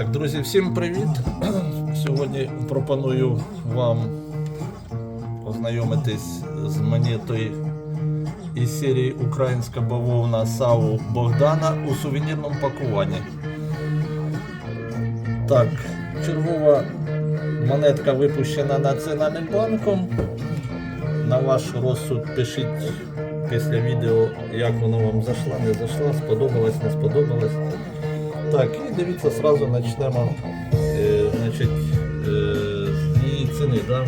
Так, друзі, всім привіт! Сьогодні пропоную вам познайомитись з монетою із серії Українська бавовна САУ Богдана у сувенірному пакуванні. Так, чергова монетка випущена Національним банком. На ваш розсуд пишіть після відео, як воно вам зайшла, не зайшла, сподобалось, не сподобалось. Так, і дивіться, сразу почнемо е, значить, е, з її ціни. Да?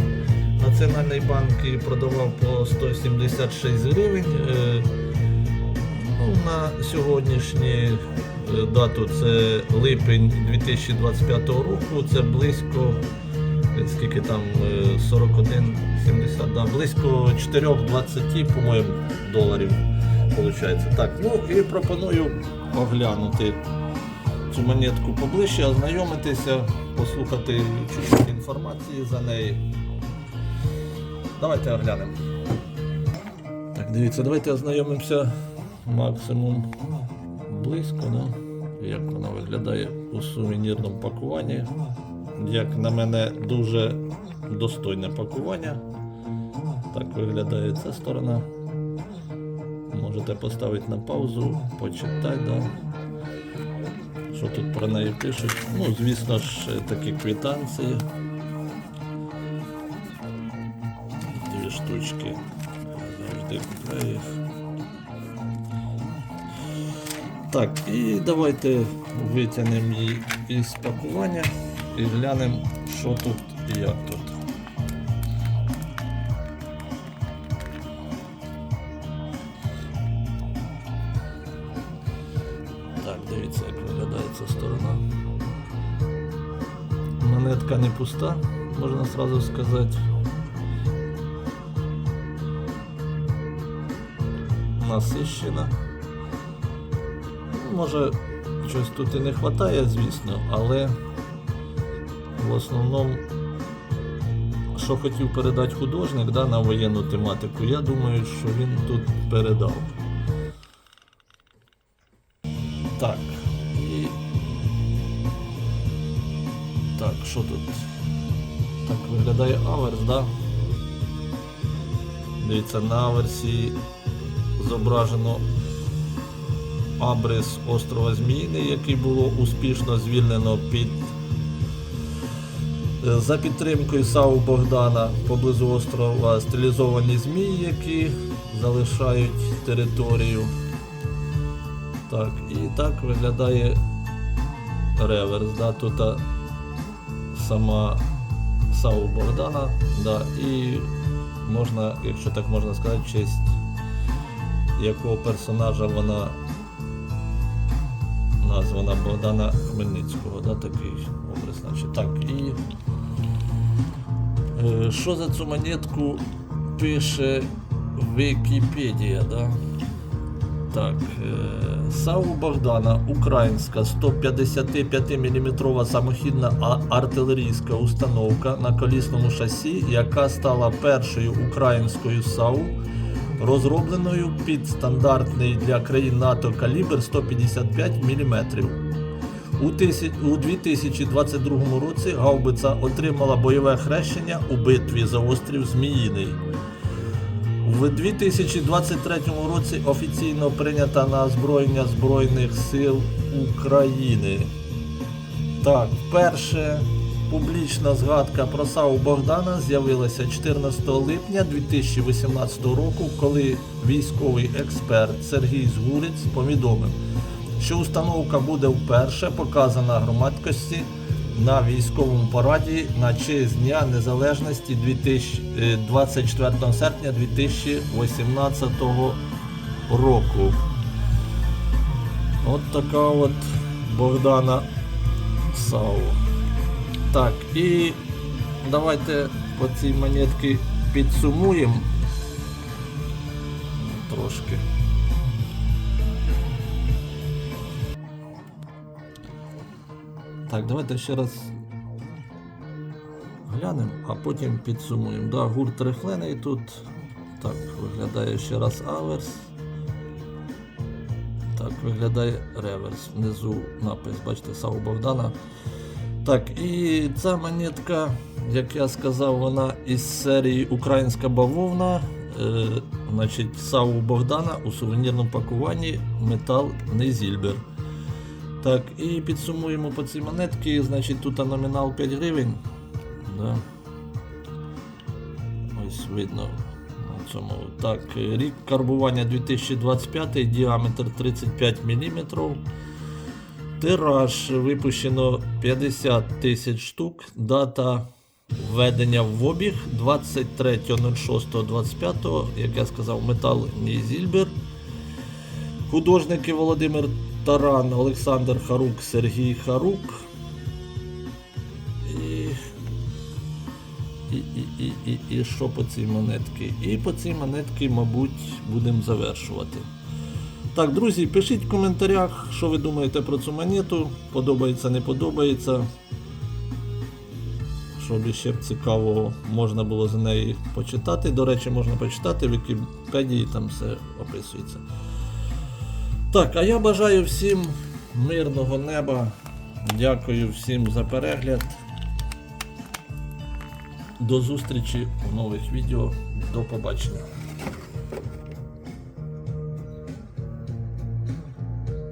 Національний банк продавав по 176 гривень. Е, ну, на сьогоднішню е, дату це липень 2025 року, це близько е, скільки там е, 41, 70, да, близько 4,20, по-моєму, доларів. Виходить. Так, ну і пропоную оглянути цю монетку поближче, ознайомитися, послухати чуть-чуть інформації за неї. Давайте оглянемо. Так, дивіться, давайте ознайомимося максимум близько, да? як вона виглядає у сувенірному пакуванні. Як на мене, дуже достойне пакування. Так виглядає ця сторона. Можете поставити на паузу, почитати. Да? Що тут про неї пишуть? Ну, звісно ж, такі квитанції. Дві штучки. Завжди купляю їх. Так, і давайте витягнемо її із пакування і глянемо, що тут і як тут. Так, дивіться, виглядає ця сторона. Монетка не пуста, можна сразу сказати. Насищена. Ну, Може, щось тут і не вистачає, звісно, але в основному, що хотів передати художник да, на воєнну тематику, я думаю, що він тут передав. Так. Так, що тут? Так виглядає аверс, да? Дивіться, на аверсі зображено абрис острова Зміїний, який було успішно звільнено під е, за підтримкою САУ Богдана поблизу острова стилізовані змії, які залишають територію. Так, і так виглядає реверс. Да? Тут сама САУ Богдана, да, і можна, якщо так можна сказати, честь якого персонажа вона названа Богдана Хмельницького, да, такий образ. Значить. Так, і е, що за цю монетку пише Вікіпедія, да? Так, е, САУ Богдана, українська 155 мм самохідна артилерійська установка на колісному шасі, яка стала першою українською САУ, розробленою під стандартний для країн НАТО калібр 155 мм. У 2022 році гаубиця отримала бойове хрещення у битві за острів Зміїний. В 2023 році офіційно прийнята на озброєння Збройних сил України. Так, вперше публічна згадка про САУ Богдана з'явилася 14 липня 2018 року, коли військовий експерт Сергій Згурець повідомив, що установка буде вперше показана громадськості на військовому параді на честь Дня Незалежності 2000 е, 24 серпня 2018 року. От така от Богдана САУ. Так, і давайте по цій монетці підсумуємо трошки. Так, давайте ще раз глянемо, а потім підсумуємо. Да, гурт рифлений тут. Так, виглядає ще раз аверс. Так виглядає реверс. Внизу напис, бачите, Сау Богдана. Так, і ця монетка, як я сказав, вона із серії Українська бавовна. Е, значить, Саву Богдана у сувенірному пакуванні метал Нейзільбер. Так, і підсумуємо по цій монетці. Значить, тут номінал 5 гривень. Да. Ось видно на цьому. Так, рік карбування 2025, діаметр 35 мм. Тираж випущено 50 тисяч штук. Дата введення в обіг 23.06.25. Як я сказав, метал Нізільбер. Художники Володимир Таран, Олександр Харук, Сергій Харук. І і, і, і, і, і що по цій монетці? І по цій монетці, мабуть, будемо завершувати. Так, друзі, пишіть в коментарях, що ви думаєте про цю монету. Подобається, не подобається. Щоб ще б цікавого можна було з неї почитати. До речі, можна почитати в Вікіпедії, там все описується. Так, а я бажаю всім мирного неба. Дякую всім за перегляд. До зустрічі у нових відео. До побачення.